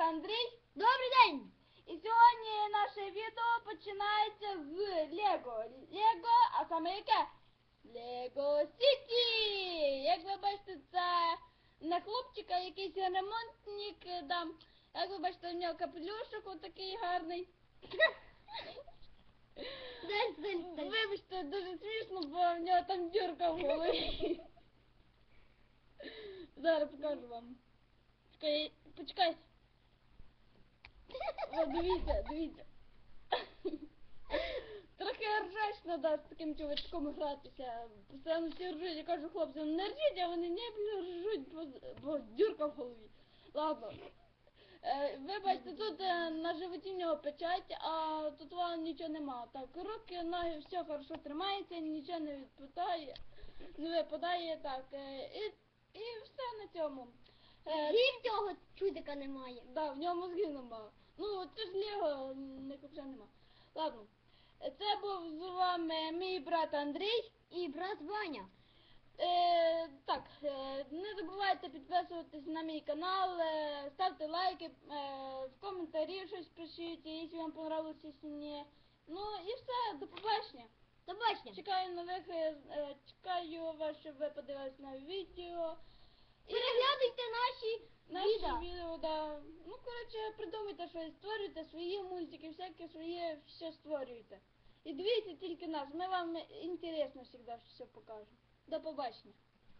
Андрей, добрый день! И сегодня наше видео начинается с Лего. Лего, а саме? Лего Сіті! Як ви бачите, это на хлопчика якийсь ремонтник дам. Як ви бачите, у него нього капелюшок отакий гарний. Вибачте, дуже смішно, бо в нього там дюрка в голові. Зараз покажу вам. Почекай. О, дивіться, дивіться. Трохи ржачно, да, з таким чувачком гратися. Постійно всі ржуть, я кажу хлопцям, не ржіть, а вони не ржуть, бо, бо дірка в голові. Ладно. Е, ви бачите, тут е, на животі в нього печать, а тут вам нічого нема. Так, руки, ноги, все хорошо тримається, нічого не відпадає, не випадає, так. е, І, і все на цьому. Е, І цього чудика немає. Да, в нього мозгів нема. Ну, це ж Лего, не копча нема. Ладно. Це був з вами мій брат Андрій. І брат Ваня. Е, так, е, не забувайте підписуватись на мій канал, е, ставте лайки, е, в коментарі щось пишіть, якщо вам понравилось, якщо ні. Ну і все, до побачення. До бачення. Чекаю нових, е, е, чекаю вас, щоб ви подивились на відео. І відео. відео, да. Ну, коротше, придумайте щось, створюйте свої мультики, всяке своє, все створюйте. І дивіться тільки нас, ми вам інтересно завжди все покажемо. До побачення.